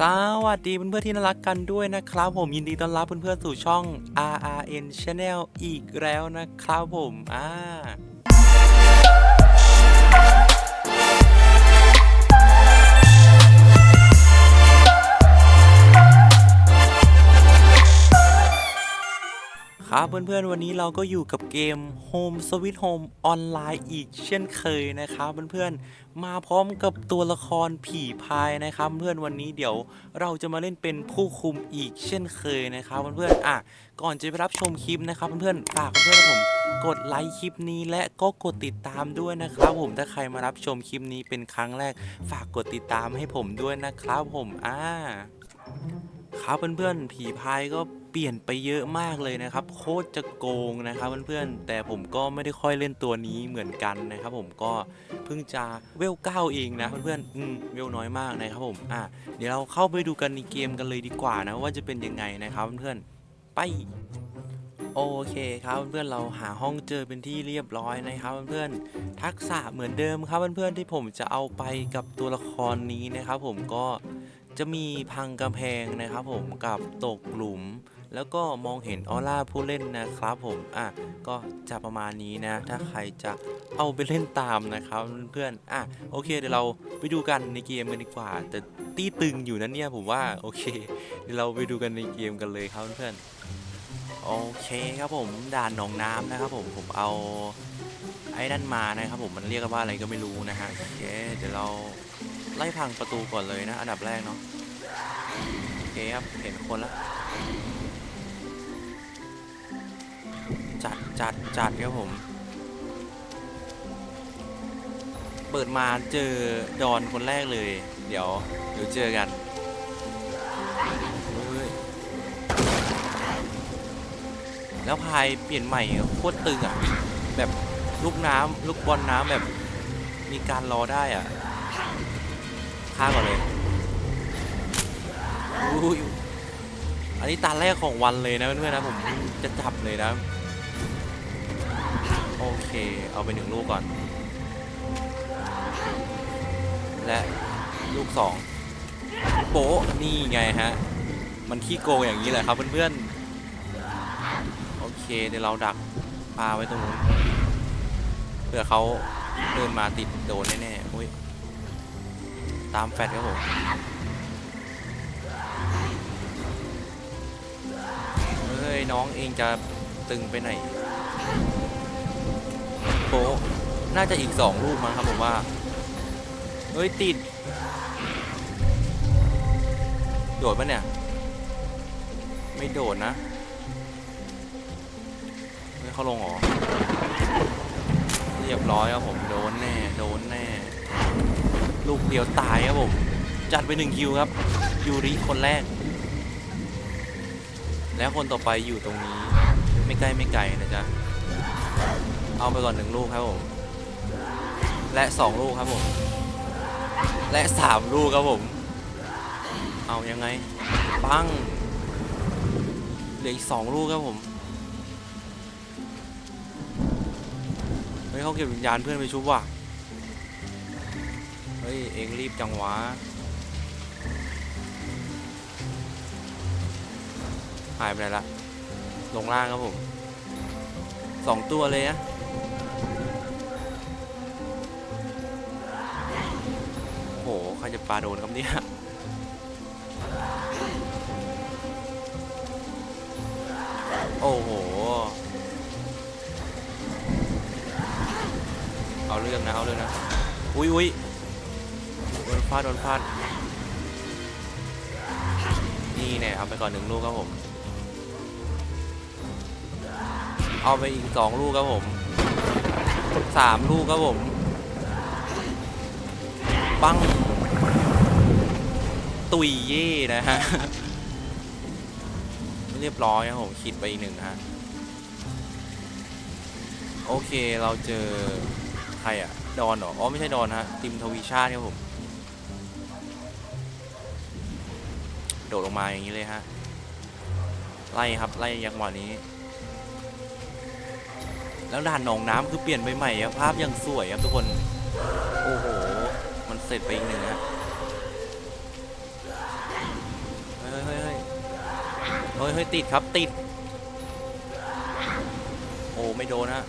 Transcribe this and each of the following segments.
สวัสดีเพื่อนๆที่น่ารักกันด้วยนะครับ ผมยินดีต้อนรับเพื่อนๆสู่ช่อง RRN Channel อีกแล้วนะครับผม อ่า ครับเพื่อนๆวันนี้เราก็อยู่กับเกม Home Sweet Home ออนไลน์อีกเช่นเคยนะครับเพื่อนๆมาพร้อมกับตัวละครผีพายนะครับเพื่อนวันนี้เดี๋ยวเราจะมาเล่นเป็นผู้คุมอีกเช่นเคยนะครับเพื่อนๆอะก่อนจะไปรับชมคลิปนะครับเพื่อนๆฝากเพื่อนๆผมกดไลค์คลิปนี้และก็กดติดตามด้วยนะครับ ผมถ้าใครมารับชมคลิปนี้เป็นครั้งแรก ฝากกดติดตามให้ผมด้วยนะครับผมอ่าครับเพื่อนๆผีพายก็ เปลี่ยนไปเยอะมากเลยนะครับ โคตรจะโกงนะครับเพื่อนๆ แต่ผมก็ไม่ได้ค่อยเล่นตัวนี้เหมือนกันนะครับ ผมก็เพิ่งจะเวลเก้าเองนะเพื่อนๆอืมเวลน้อยมากนะครับผมอะเดี๋ยวเราเข้าไปดูกันในเกมกันเลยดีกว่านะว่าจะเป็นยังไงนะครับเพื่อนๆไปโอเคครับเพื่อนๆเราหาห้องเจอเป็นที่เรียบร้อยนะครับเพื่อนๆทักษะเหมือนเดิมครับเพื่อนๆที่ผมจะเอาไปกับตัวละครนี้นะครับ ผมก็จะมีพังกำแพงนะครับ ผมกับตกหลุม แล้วก็มองเห็นออร่าผู้เล่นนะครับผมอะก็จะประมาณนี้นะ ถ้าใครจะเอาไปเล่นตามนะครับเพื่อนๆอะโอเคเดี๋ยวเราไปดูกันในเกมกันดีกว่า แต่ตี้ตึงอยู่นะเนี่ยผมว่าโอเค เดี๋ยวเราไปดูกันในเกมกันเลยครับเพื่อนๆโอเคครับผมด่านหนองน้ำนะครับผมผมเอาไอ้นั่นมานะครับผมมันเรียกว่าอะไรก็ไม่รู้นะฮะโอเคเดี๋ยวเราไล่พังประตูก่อนเลยนะ อันดับแรกเนาะโอเคครับเห็นคนละ จัดจัดจัดครับผม เปิดมาเจอดอนคนแรกเลย เดี๋ยว เดี๋ยวเจอกันแล้วพายเปลี่ยนใหม่โคตรตึงอะ แบบลูกน้ำลูกบอลน้ำแบบมีการรอได้อะฆ่าก่อนเลยอุ้ยอันนี้ตาแรกของวันเลยนะเพื่อนๆนะผมจะจับเลยนะ โอเค เอาไปหนึ่งลูกก่อน และลูกสองโปะนี่ไงฮะ มันขี้โกงอย่างนี้แหละครับเพื่อนๆ โอเคเดี๋ยวเราดักปลาไว้ตรงนู้นเผื่อเขาเดินมาติดโดนแน่ๆอุ้ยตามแฟดครับผมเฮ้ยน้องเองจะตึงไปไหน โปะน่าจะอีกสองลูกมั้งครับผมว่า เฮ้ย ติด โดดปะเนี่ย ไม่โดดนะไม่เขาลงหรอ เรียบร้อยครับผม โดนแน่ โดนแน่ ลูกเดียวตายครับผม จัดไปหนึ่งคิวครับ ยูริคนแรก แล้วคนต่อไปอยู่ตรงนี้ ไม่ใกล้ไม่ไกลนะจ๊ะ เอาไปก่อนหนึ่งลูกครับผม และสองลูกครับผม และสามลูกครับผม เอายังไง ปัง เหลืออีกสองลูกครับผม เฮ้ยเขาเก็บวิญญาณเพื่อนไปชุบว่ะ เฮ้ย เองรีบจังหวะ หายไปไหนละ ลงล่างครับผมสองตัวเลยนะาโดนครับเนี่ยโอ้โห เอาเรื่องนะ เอาเรื่องนะ อุ้ยอุ้ยโดนฟาดโดนฟาด นี่แน่เอาไปก่อนหนึ่งลูกครับผม เอาไปอีกสองลูกครับผมสามลูกครับผม ปัง ตุยเย่นะฮะเรียบร้อยครับผมคิดไปอีกหนึ่งฮะโอเคเราเจอใครอะดอนเหรออ๋อไม่ใช่ดอนฮะติมทวีชาติครับผมโดดลงมาอย่างนี้เลยฮะไล่ครับไล่ยักษ์หวานี้ แล้วด่านหนองน้ำคือเปลี่ยนไปใหม่ครับภาพยังสวยครับทุกคน โอ้โห มันเสร็จไปอีกหนึ่งฮะ ฮ้ยเฮ้ยติดครับติด โอ้ไม่โดนฮะ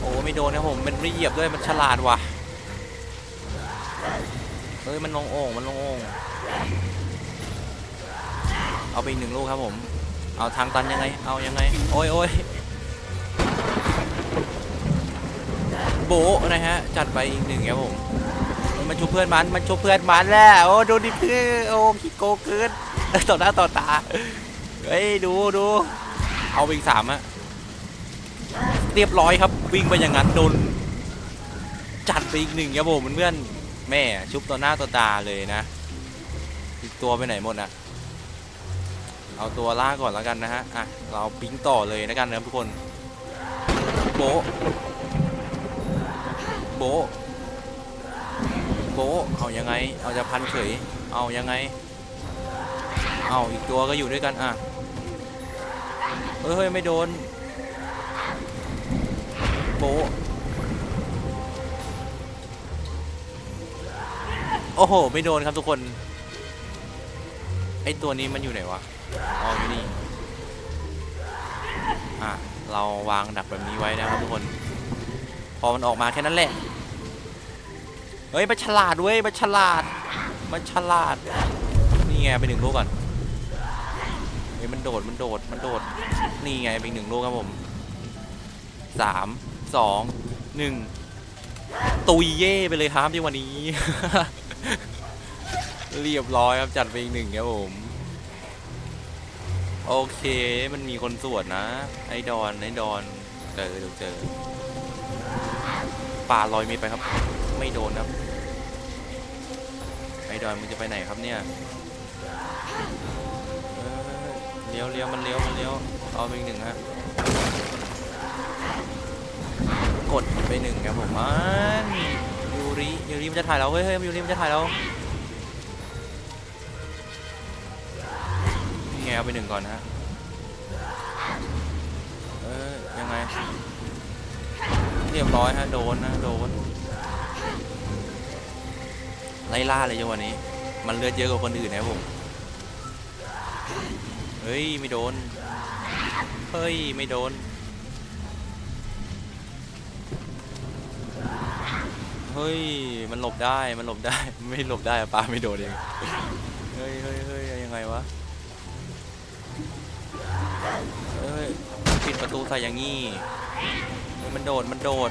โอ้ไม่โดนนะผมมันไม่เหยียบด้วยมันฉลาดว่ะเฮ้ยมันลงโอ่งมันลงโอ่งเอาไปหนึ่งลูกครับผม เอาทางตันยังไง เอายังไง โอ้ยโอ้ยโบนะฮะ จัดไปอีกหนึ่งครับผม มันชูเพื่อนมัน มันชูเพื่อนมันแหละโอ้ดูดิเพื่อโอ้ขี้โกงเกิน ต่อหน้าต่อตา เฮ้ยดูดูเอาไปอีกสามอะเรียบร้อยครับวิ่งไปอย่างนั้นโดนจัดไปอีกหนึ่งครับผมเพื่อนแม่ชุบต่อหน้าต่อตาเลยนะตัวไปไหนหมดอะเอาตัวล่าก่อนแล้วกันนะฮะอะเราปิ้งต่อเลยนะกันนะทุกคนโบโบโบเอายังไง เอาจะพันเฉย เอายังไง เอาอีกตัวก็อยู่ด้วยกันอะเฮ้ยเฮ้ยไม่โดนโบะโอ้โห ไม่โดนครับทุกคน ไอตัวนี้มันอยู่ไหนวะอ๋ออยู่นี่อะ เราวางดักแบบนี้ไว้นะครับทุกคน พอมันออกมาแค่นั้นแหละ เฮ้ยมันฉลาดเว้ยมันฉลาดมันฉลาด นี่ไงไปหนึ่งลูกก่อน ฮ้ยมันโดดมันโดดมันโดดนี่ไงไปหนึ่งลูกครับผมสามสองหนึ่งตุยเย่ไปเลยครับที่วันนี้ เรียบร้อยครับจัดไปอีกหนึ่งครับผม โอเคมันมีคนสวดนะ ไอ้ดอนไอ้ดอนเจอเดี๋ยวเจอป่าลอยมตรไปครับ ไม่โดนครับไอ้ดอนมึงจะไปไหนครับเนี่ย เลี้ยวเลี้ยวมันเลี้ยวมันเลี้ยวเอาไปอีกหนึ่งฮะกดไปหนึ่งครับผมมันยูริยูริมันจะถ่ายเราเฮ้ยเฮ้ยยูริมันจะถ่ายเรานี่ไงเอาไปหนึ่งก่อนฮะเออยังไงเรียบร้อยฮะโดนนะโดนไล่ล่าเลยจังหวะนี้ มันเลือดเยอะกว่าคนอื่นนะผม เฮ้ย ไม่โดน เฮ้ย ไม่โดน เฮ้ย มันหลบได้ มันหลบได้ ไม่หลบได้อะปลาไม่โดนเอง เฮ้ยเฮ้ยเฮ้ยยังไงวะ เฮ้ย ปิดประตูใส่อย่างงี้ มันโดด มันโดด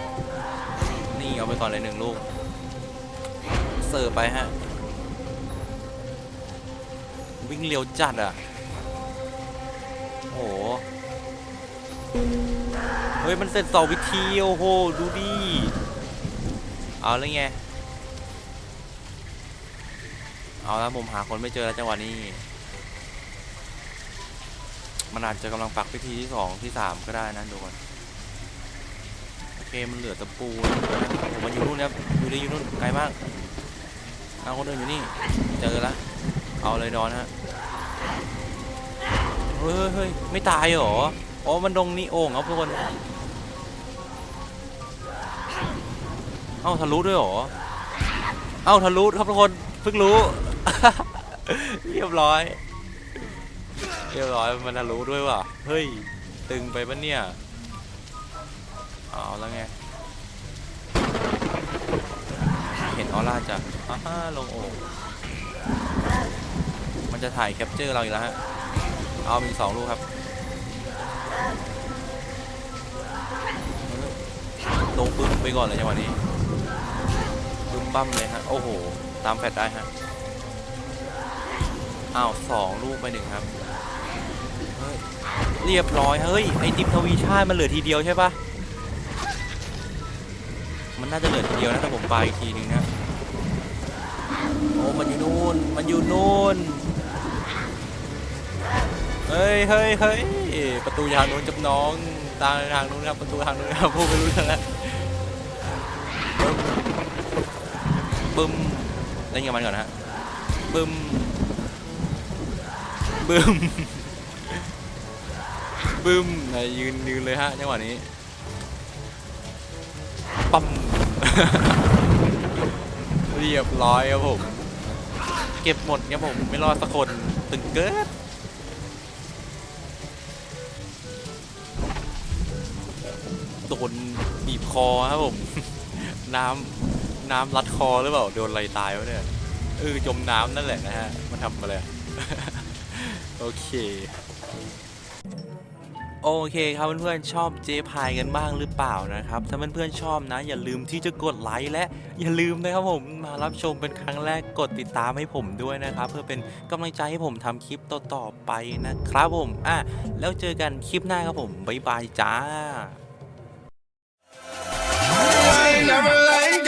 นี่เอาไปก่อนเลยหนึ่งลูก เสิร์ฟไปฮะ วิ่งเร็วจัดอะ โอ้โหเฮ้ย มันเสร็จสองวิธีโอ้โห ดูดิ เอาแล้วไง เอาแล้วผมหาคนไม่เจอแล้วจังหวะนี้ มันอาจจะกำลังปักพิธีที่สองที่สามก็ได้นะดูก่อนโอเค มันเหลือตะปูนะผมมันอยู่นู่นครับอยู่ดีอยู่นู่นไกลมากเอาคนอื่นอยู่นี่ เจอละเอาเลยดอนฮะ เฮ้ยเฮ้ยไม่ตายเหรอ อ๋อ มันดงนี่โอ่งครับทุกคน เอ้าทะลุด้วยเหรอ เอ้าทะลุครับทุกคน เพิ่งรู้ เรียบร้อย เรียบร้อยมันทะลุด้วยว่ะ เฮ้ย ตึงไปปะเนี่ย เอาแล้วไง เห็นออร่าจ้ะอ้าฮ่าลงโอ่งมันจะถ่ายแคปเจอร์เราอีกแล้วฮะ เอามีสองลูกครับ ลงปึ้มไปก่อนเลยจังหวะนี้ปึ้มปั้มเลยฮะ โอ้โห ตามแฟดได้ฮะ อ้าวสองลูกไปหนึ่งครับเฮ้ยเรียบร้อย เฮ้ย ไอติมทวีชาติมันเหลือทีเดียวใช่ปะมันน่าจะเหลือทีเดียวนะถ้าผมไปอีกทีนึงนะ โอ้ มันอยู่นู่น มันอยู่นู่น เฮ้ยเฮ้ยเฮ้ยประตูทางนู้นจับน้องตางทางนู้นครับประตูทางนู้นครับพูดไม่รู้เรื่องแล้วบึ้มเล่นกับมันก่อนนะฮะบึ้มบึ้มบึ้มไหนยืนยืนเลยฮะจังหวะนี้ปั๊มเรียบร้อยครับผม เก็บหมดครับผมไม่รอดสักคนตึงเกิด นบีบคอครับผม น้ำน้ำรัดคอหรือเปล่าโดนอะไรตายวะเนี่ยเออจมน้ำนั่นแหละนะฮะมันทำอะไรโอเคโอเคครับเพื่อนๆชอบเจพายกันบ้างหรือเปล่านะครับ ถ้าเพื่อนๆชอบนะ อย่าลืมที่จะกดไลค์และอย่าลืมนะครับผมมารับชมเป็นครั้งแรกกดติดตามให้ผมด้วยนะครับ เพื่อเป็นกำลังใจให้ผมทำคลิปต่อๆไปนะครับผมอะแล้วเจอกันคลิปหน้าครับผมบ๊ายบายจ้า never like